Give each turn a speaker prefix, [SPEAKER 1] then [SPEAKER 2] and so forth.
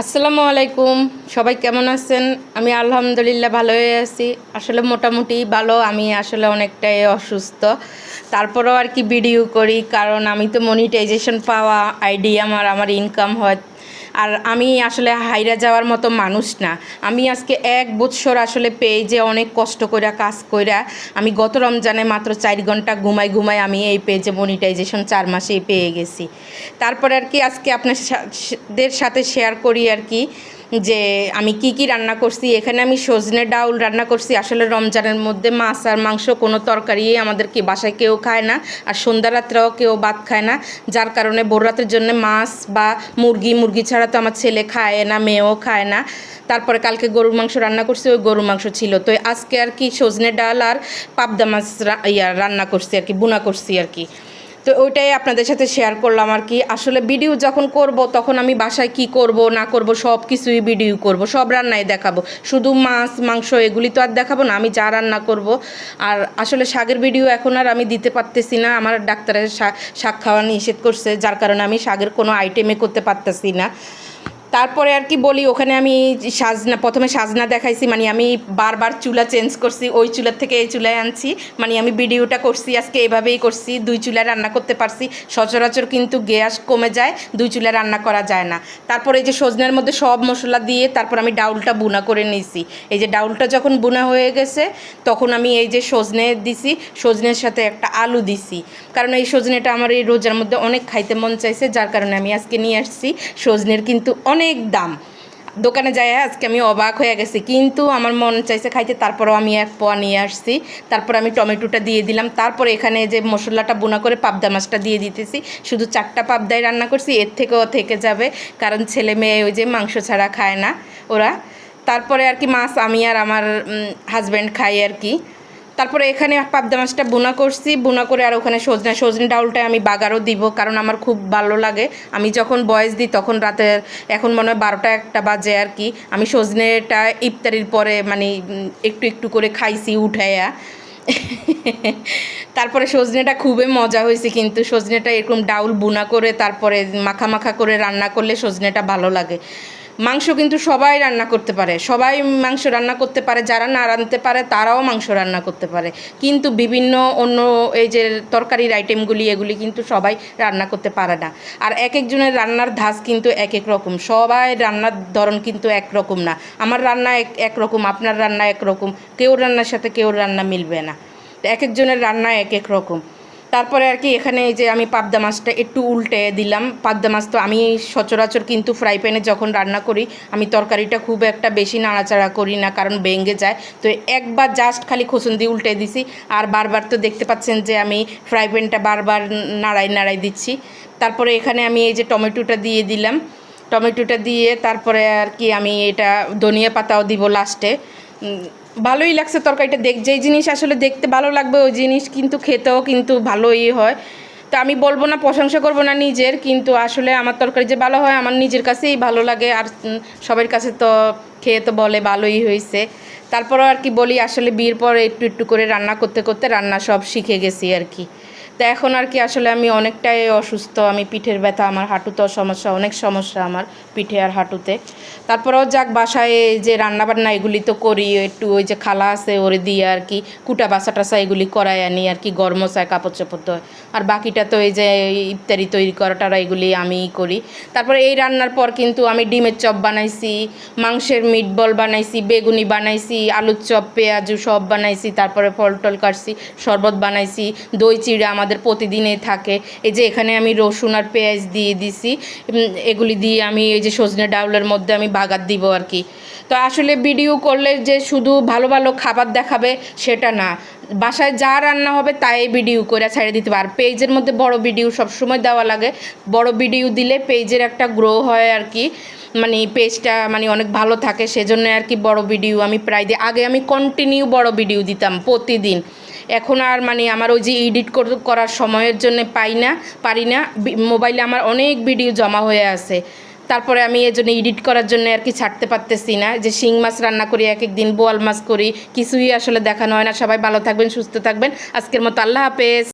[SPEAKER 1] আসসালামু আলাইকুম। সবাই কেমন আছেন? আমি আলহামদুলিল্লাহ ভালোই আছি। আসলে মোটামুটি ভালো, আমি আসলে অনেকটাই অসুস্থ। তারপরেও আর কি ভিডিও করি, কারণ আমি তো মনিটাইজেশন পাওয়া আইডি আমার আমার ইনকাম হয় আর আমি আসলে হাইরা যাওয়ার মতো মানুষ না। আমি আজকে এক বছর আসলে পেয়ে যে অনেক কষ্ট কইরা কাজ কইরা আমি গত রমজানে মাত্র চার ঘণ্টা ঘুমাই ঘুমাই আমি এই পেজে মনিটাইজেশন চার মাসেই পেয়ে গেছি। তারপরে আর কি আজকে আপনাদের সাথে শেয়ার করি আর কি। যে আমি কি কি রান্না করছি, এখানে আমি সজনে ডাউল রান্না করছি। আসলে রমজানের মধ্যে মাছ আর মাংস কোনো তরকারি আমাদের কি বাসায় কেউ খায় না, আর সন্ধ্যা রাত্রেও কেউ ভাত খায় না। যার কারণে ভোর রাতের জন্য মাছ বা মুরগি মুরগি ছাড়া তো আমার ছেলে খায় না, মেয়েও খায় না। তারপরে কালকে গরুর মাংস রান্না করছি, ওই গরুর মাংস ছিল। তো আজকে আর কি সজনে ডাল আর পাবদা মাছ ইয়া রান্না করছি আর কি বুনা করছি আর কি। তো ওইটাই আপনাদের সাথে শেয়ার করলাম আর কি। আসলে ভিডিও যখন করব, তখন আমি বাসায় কি করব, না করব সব কিছুই ভিডিও করব, সব রান্নাই দেখাবো। শুধু মাছ, মাংস এগুলি তো আর দেখাবো না, আমি যা রান্না করব। আর আসলে শাগের ভিডিও এখন আর আমি দিতে পারতেছি না, আমার ডাক্তারের শাক খাওয়া নিষেধ করছে, যার কারণে আমি শাগের কোনো আইটেমে করতে পারতেছি না। তারপরে আর কি বলি, ওখানে আমি সাজনা, প্রথমে সাজনা দেখাইছি মানে আমি বারবার চুলা চেঞ্জ করছি, ওই চুলার থেকে এই চুলায় আনছি মানে আমি ভিডিওটা করছি, আজকে এভাবেই করছি, দুই চুলায় রান্না করতে পারছি, সচরাচর কিন্তু গ্যাস কমে যায়, দুই চুলায় রান্না করা যায় না। তারপরে এই যে সজনের মধ্যে সব মশলা দিয়ে তারপর আমি ডাউলটা বুনা করে নিয়েছি এই যে ডাউলটা যখন বুনা হয়ে গেছে, তখন আমি এই যে সজনে দিছি, সজনের সাথে একটা আলু দিছি। কারণ এই সজনেটা আমার এই রোজার মধ্যে অনেক খাইতে মন চাইছে, যার কারণে আমি আজকে নিয়ে আসছি। সজনের কিন্তু অনেক দাম। দোকানে যাই আজকে আমি অবাক হয়ে গেছি। কিন্তু আমার মন চাইছে খাইতে, তারপরেও আমি এক পোয়া নিয়ে আসছি। তারপর আমি টমেটোটা দিয়ে দিলাম। তারপর এখানে যে মশলাটা বোনা করে পাবদা মাছটা দিয়ে দিতেছি, শুধু চারটা পাবদায় রান্না করছি, এর থেকেও থেকে যাবে। কারণ ছেলে মেয়ে ওই যে মাংস ছাড়া খায় না ওরা। তারপরে আর কি মাছ আমি আর আমার হাজব্যান্ড খাই আর কি। তারপরে এখানে পাবদা মাছটা বুনা করছি। বোনা করে আর ওখানে সজনা, সজনে ডাউলটা আমি বাগারও দিব, কারণ আমার খুব ভালো লাগে। আমি যখন বয়স দিই তখন রাতে এখন মনে হয় বারোটা একটা বাজে আর কি। আমি সজনেটা ইফতারির পরে মানে একটু একটু করে খাইছি উঠাইয়া তারপরে সজনেটা খুবই মজা হয়েছে কিন্তু সজনেটা এরকম ডাউল বুনা করে তারপরে মাখা মাখা করে রান্না করলে সজনেটা ভালো লাগে। মাংস কিন্তু সবাই রান্না করতে পারে। সবাই মাংস রান্না করতে পারে, যারা না রাঁধতে পারে তারাও মাংস রান্না করতে পারে। কিন্তু বিভিন্ন অন্য এই যে তরকারির আইটেমগুলি এগুলি কিন্তু সবাই রান্না করতে পারে না। আর এক একজনের রান্নার ধাঁচ কিন্তু এক এক রকম। সবাই রান্নার ধরন কিন্তু এক রকম না। আমার রান্না এক এক রকম আপনার রান্না এক রকম কেউ রান্নার সাথে কেউ রান্না মিলবে না। এক একজনের রান্না এক এক রকম। তারপরে আর কি এখানে এই যে আমি পাবদা মাছটা একটু উল্টে দিলাম। পাবদা মাছ তো আমি সচরাচর কিন্তু ফ্রাই প্যানে যখন রান্না করি, আমি তরকারিটা খুব একটা বেশি নাড়াচাড়া করি না, কারণ ভেঙে যায়। তো একবার জাস্ট খালি খোসন দিয়ে উল্টে দিছি। আর বারবার তো দেখতে পাচ্ছেন যে আমি ফ্রাই প্যানটা বারবার নাড়াই নাড়াই দিচ্ছি। তারপরে এখানে আমি এই যে টমেটোটা দিয়ে দিলাম। টমেটোটা দিয়ে তারপরে আর কি আমি এটা ধনিয়া পাতাও দিব লাস্টে ভালোই লাগছে তরকারিটা দেখ, যেই জিনিস আসলে দেখতে ভালো লাগবে, ওই জিনিস কিন্তু খেতেও কিন্তু ভালোই হয়। তো আমি বলব না, প্রশংসা করব না নিজের, কিন্তু আসলে আমার তরকারি যে ভালো হয়, আমার নিজের কাছেই ভালো লাগে। আর সবার কাছে তো খেয়ে তো বলে ভালোই হয়েছে। তারপরও আর কি বলি, আসলে বিয়ের পর একটু একটু করে রান্না করতে করতে রান্না সব শিখে গেছি আর কি। তো এখন আর কি আসলে আমি অনেকটাই অসুস্থ, আমি পিঠের ব্যথা, আমার হাঁটুতেও সমস্যা, অনেক সমস্যা আমার পিঠে আর হাঁটুতে। তারপরেও যাক, বাসায় যে রান্নাবান্না এগুলি তো করি, একটু ওই যে খালা আছে ওরে দিয়ে আর কি কুটা বাসা টাসা এগুলি করাই আনি আর কি, গরম মশায় কাপড় চাপড় ধোয়। আর বাকিটা তো এই যে ইফতারি তৈরি করাটা এগুলি আমিই করি। তারপরে এই রান্নার পর কিন্তু আমি ডিমের চপ বানাইছি, মাংসের মিট বল বানাইছি, বেগুনি বানাইছি, আলুর চপ, পেঁয়াজু সব বানাইছি, তারপরে ফল টল কাটছি, শরবত বানাইছি, দই, চিড়া চিড়ে আমাদের প্রতিদিনে থাকে। এই যে এখানে আমি রসুন আর পেঁয়াজ দিয়ে দিছি। এগুলি দিয়ে আমি এই যে সজনে ডাউলের মধ্যে আমি বাগাত দিব আর কি। তো আসলে ভিডিও করলে যে শুধু ভালো ভালো খাবার দেখাবে সেটা না। বাসায় যা রান্না হবে তাই ভিডিও করে ছেড়ে দিতে পার পেজের মধ্যে বড় ভিডিও সবসময় দেওয়া লাগে। বড় ভিডিও দিলে পেজের একটা গ্রো হয় আর কি। মানে পেজটা মানে অনেক ভালো থাকে। সেজন্য আর কি বড় ভিডিও আমি প্রায় দিই। আগে আমি কন্টিনিউ বড় ভিডিও দিতাম প্রতিদিন। এখন আর মানে আমার ওই যে এডিট করার সময়ের জন্য পাই না, পারি না। মোবাইলে আমার অনেক ভিডিও জমা হয়ে আছে। তারপরে আমি এই জন্য এডিট করার জন্য আর কি ছাড়তে পারতেছি না। যে শিং মাছ রান্না করি এক একদিন বোয়াল মাছ করি, কিছুই আসলে দেখানো হয় না। সবাই ভালো থাকবেন, সুস্থ থাকবেন। আজকের মতো আল্লাহ হাফেজ।